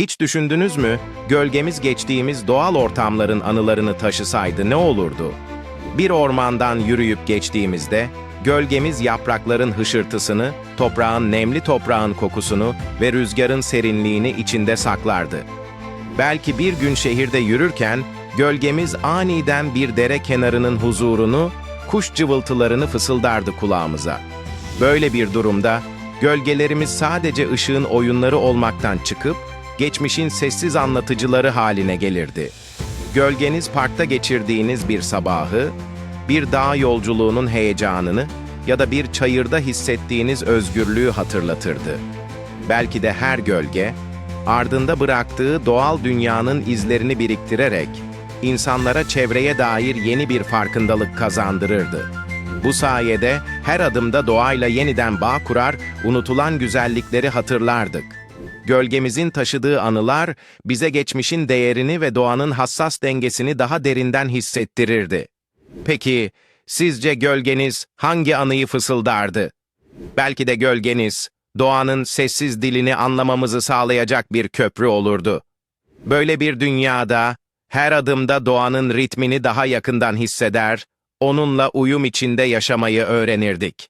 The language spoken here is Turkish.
Hiç düşündünüz mü, gölgemiz geçtiğimiz doğal ortamların anılarını taşısaydı ne olurdu? Bir ormandan yürüyüp geçtiğimizde, gölgemiz yaprakların hışırtısını, toprağın nemli toprağın kokusunu ve rüzgarın serinliğini içinde saklardı. Belki bir gün şehirde yürürken, gölgemiz aniden bir dere kenarının huzurunu, kuş cıvıltılarını fısıldardı kulağımıza. Böyle bir durumda, gölgelerimiz sadece ışığın oyunları olmaktan çıkıp, geçmişin sessiz anlatıcıları haline gelirdi. Gölgeniz parkta geçirdiğiniz bir sabahı, bir dağ yolculuğunun heyecanını ya da bir çayırda hissettiğiniz özgürlüğü hatırlatırdı. Belki de her gölge, ardında bıraktığı doğal dünyanın izlerini biriktirerek, insanlara çevreye dair yeni bir farkındalık kazandırırdı. Bu sayede her adımda doğayla yeniden bağ kurar, unutulan güzellikleri hatırlardık. Gölgemizin taşıdığı anılar bize geçmişin değerini ve doğanın hassas dengesini daha derinden hissettirirdi. Peki, sizce gölgeniz hangi anıyı fısıldardı? Belki de gölgeniz, doğanın sessiz dilini anlamamızı sağlayacak bir köprü olurdu. Böyle bir dünyada, her adımda doğanın ritmini daha yakından hisseder, onunla uyum içinde yaşamayı öğrenirdik.